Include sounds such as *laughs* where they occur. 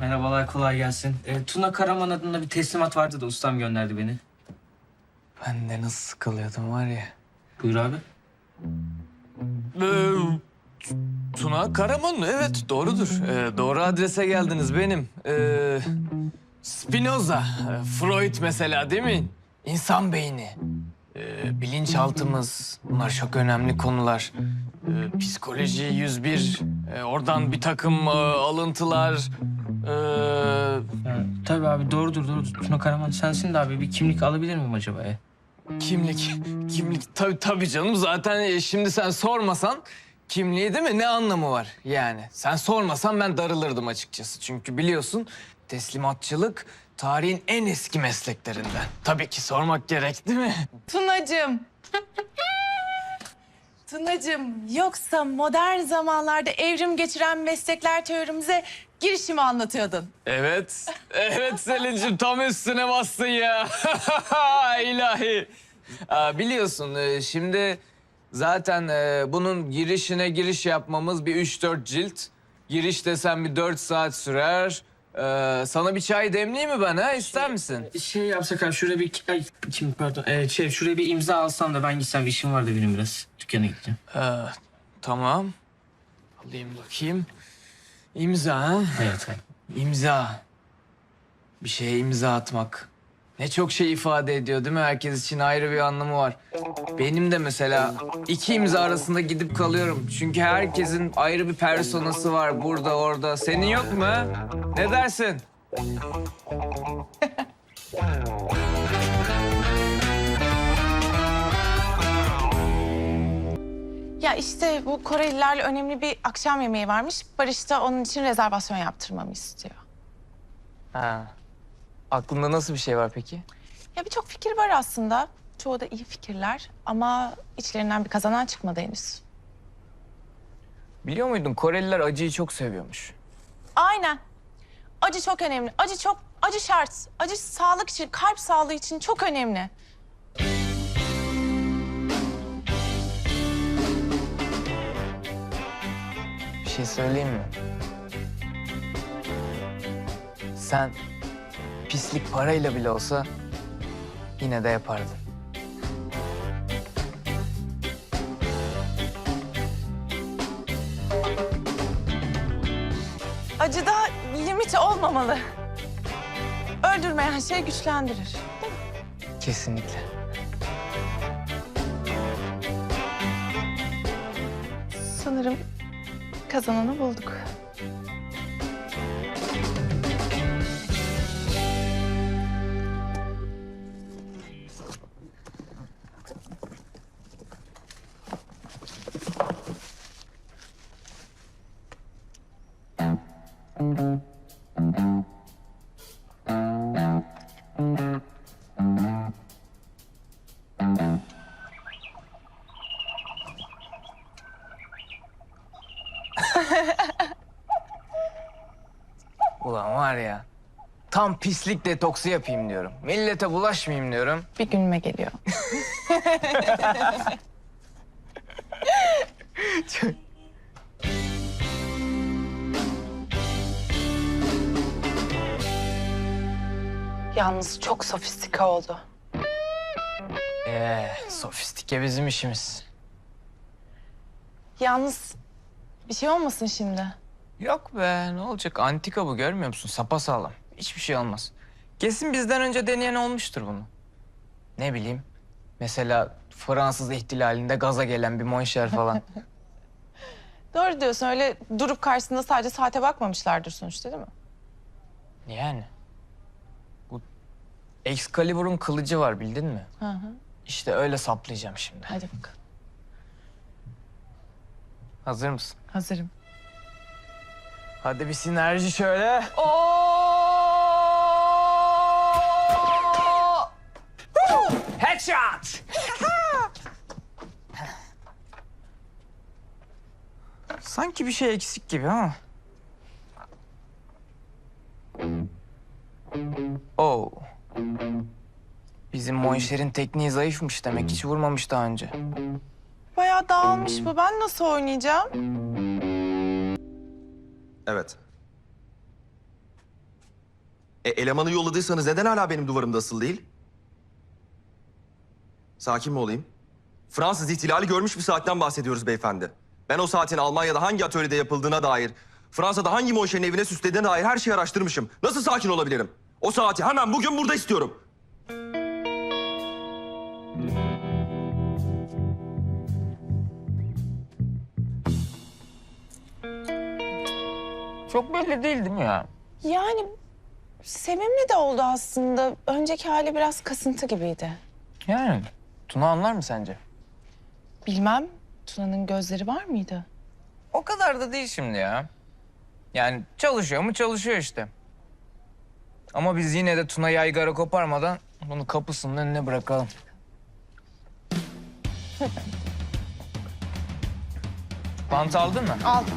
Merhabalar, kolay gelsin. Ee, Tuna Karaman adında bir teslimat vardı da ustam gönderdi beni. Ben de nasıl sıkılıyordum var ya. Buyur abi. Ee, Tuna Karaman evet doğrudur. Ee, doğru adrese geldiniz benim. Ee, Spinoza, e, Freud mesela değil mi? İnsan beyni, ee, bilinçaltımız bunlar çok önemli konular. Ee, psikoloji 101, ee, oradan bir takım e, alıntılar. Ee, Ya, tabii abi doğrudur, doğrudur. Tuna Karaman sensin de abi bir kimlik alabilir miyim acaba ya? Kimlik, kimlik tabii tabii canım. Zaten e, şimdi sen sormasan kimliği değil mi? Ne anlamı var yani? Sen sormasan ben darılırdım açıkçası. Çünkü biliyorsun teslimatçılık tarihin en eski mesleklerinden. Tabii ki sormak gerek değil mi? Tunacığım. Tunacığım yoksa modern zamanlarda evrim geçiren meslekler teorimize girişimi anlatıyordun. Evet, *laughs* evet Selin'cim tam üstüne bastın ya. *laughs* İlahi. Aa, biliyorsun e, şimdi zaten e, bunun girişine giriş yapmamız bir 3-4 cilt. Giriş desem bir 4 saat sürer. Ee, sana bir çay demleyeyim mi ben ha? İster misin? Şey yapsak abi şuraya bir... Ay, kim pardon. Ee, şey şuraya bir imza alsam da ben gitsem işim var da benim biraz. Dükkana gideceğim. Ee, tamam. Alayım bakayım. İmza ha? Evet abi. İmza. Bir şeye imza atmak. Ne çok şey ifade ediyor değil mi? Herkes için ayrı bir anlamı var. Benim de mesela iki imza arasında gidip kalıyorum. Çünkü herkesin ayrı bir personası var burada orada. Senin yok mu? Ne dersin? *laughs* Ya işte bu Korelilerle önemli bir akşam yemeği varmış. Barış da onun için rezervasyon yaptırmamı istiyor. Ha. Aklında nasıl bir şey var peki? Ya birçok fikir var aslında. Çoğu da iyi fikirler ama içlerinden bir kazanan çıkmadı henüz. Biliyor muydun Koreliler acıyı çok seviyormuş. Aynen. Acı çok önemli. Acı çok, acı şart. Acı sağlık için, kalp sağlığı için çok önemli. Bir şey söyleyeyim mi? Sen pislik parayla bile olsa yine de yapardın. Acıda limit olmamalı. Öldürmeyen şey güçlendirir. Kesinlikle. Sanırım kazananı bulduk. Ulan var ya tam pislik detoksu yapayım diyorum. Millete bulaşmayayım diyorum. Bir günüme geliyor. *laughs* Yalnız çok sofistike oldu. Ee, sofistike bizim işimiz. Yalnız bir şey olmasın şimdi. Yok be ne olacak antika bu görmüyor musun? Sapasağlam. Hiçbir şey olmaz. Kesin bizden önce deneyen olmuştur bunu. Ne bileyim. Mesela Fransız ihtilalinde gaza gelen bir monşer falan. *laughs* Doğru diyorsun öyle durup karşısında sadece saate bakmamışlardır sonuçta değil mi? yani. Bu Excalibur'un kılıcı var bildin mi? Hı hı. İşte öyle saplayacağım şimdi. Hadi bakalım. Hazır mısın? Hazırım. Hadi bir sinerji şöyle. Headshot! Sanki bir şey eksik gibi ama. Oh. Bizim Monşer'in tekniği zayıfmış demek. Hiç vurmamış daha önce. Bayağı dağılmış bu. Ben nasıl oynayacağım? Evet. E, elemanı yolladıysanız neden hala benim duvarımda asılı değil? Sakin mi olayım? Fransız ihtilali görmüş bir saatten bahsediyoruz beyefendi. Ben o saatin Almanya'da hangi atölyede yapıldığına dair, Fransa'da hangi monşenin evine süslediğine dair her şeyi araştırmışım. Nasıl sakin olabilirim? O saati hemen bugün burada istiyorum. Çok belli değil değil mi ya? Yani sevimli de oldu aslında. Önceki hali biraz kasıntı gibiydi. Yani Tuna anlar mı sence? Bilmem Tuna'nın gözleri var mıydı? O kadar da değil şimdi ya. Yani çalışıyor mu çalışıyor işte. Ama biz yine de Tuna yaygara koparmadan bunu kapısının önüne bırakalım. *laughs* Bant aldın mı? Aldım.